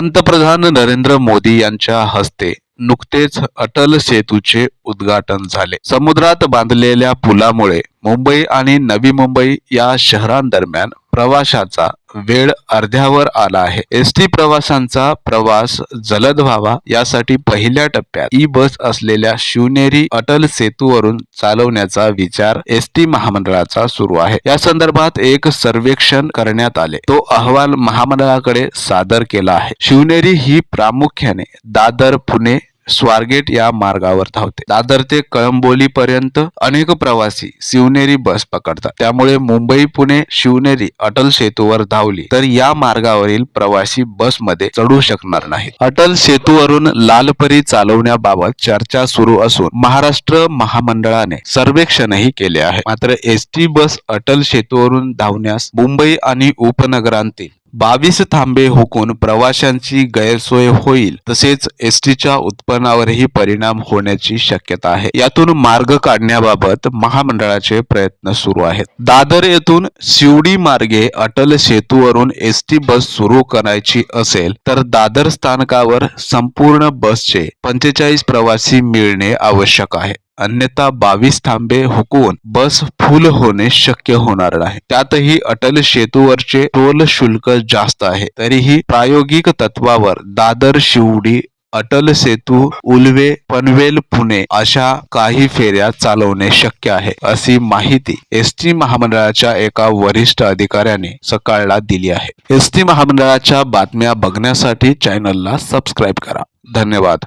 पंतप्रधान नरेंद्र मोदी यांच्या हस्ते नुकतेच अटल सेतूचे उद्घाटन झाले. समुद्रात बांधलेल्या पुलामुळे मुंबई आणि नवी मुंबई या शहरांदरम्यान प्रवाशाचा वेळ अर्ध्यावर आला आहे. एस टी प्रवाशांचा प्रवास जलद व्हावा यासाठी पहिल्या टप्प्यात ई बस असलेल्या शिवनेरी अटल सेतूवरून चालवण्याचा विचार एस टी महामंडळाचा सुरू आहे. या संदर्भात एक सर्वेक्षण करण्यात आले. तो अहवाल महामंडळाकडे सादर केला आहे. शिवनेरी ही प्रामुख्याने दादर पुणे स्वारगेट या मार्गावर धावते. दादर ते कळंबोली पर्यंत अनेक प्रवासी शिवनेरी बस पकडतात. त्यामुळे मुंबई पुणे शिवनेरी अटल सेतूवर धावली तर या मार्गावरील प्रवासी बसमध्ये चढू शकणार नाही अटल सेतूवरून लालपरी चालवण्याबाबत चर्चा सुरू असून महाराष्ट्र महामंडळाने सर्वेक्षणही केले आहे. मात्र एस टी बस अटल सेतूवरून धावण्यास मुंबई आणि उपनगरांतील बावीस थांबे हुकून प्रवाशांची गैरसोय होईल तसेच एस टीच्या उत्पन्नावरही परिणाम होण्याची शक्यता आहे. यातून मार्ग काढण्याबाबत महामंडळाचे प्रयत्न सुरू आहेत. दादर येथून शिवडी मार्गे अटल सेतूवरून एस टी बस सुरू करायची असेल तर दादर स्थानकावर संपूर्ण बसचे पंचेचाळीस प्रवासी मिळणे आवश्यक आहे. अन्यथा बावीस थांबे हुकवून बस फुल होणे शक्य होणार नाही. त्यातही अटल सेतूवरचे टोल शुल्क जास्त आहे. तरीही प्रायोगिक तत्वावर दादर शिवडी अटल सेतू उल्वे पनवेल पुणे अशा काही फेऱ्या चालवणे शक्य आहे अशी माहिती एस टी महामंडळाच्या एका वरिष्ठ अधिकाऱ्याने सकाळला दिली आहे. एस टी महामंडळाच्या बातम्या बघण्यासाठी चॅनलला सबस्क्राईब करा. धन्यवाद.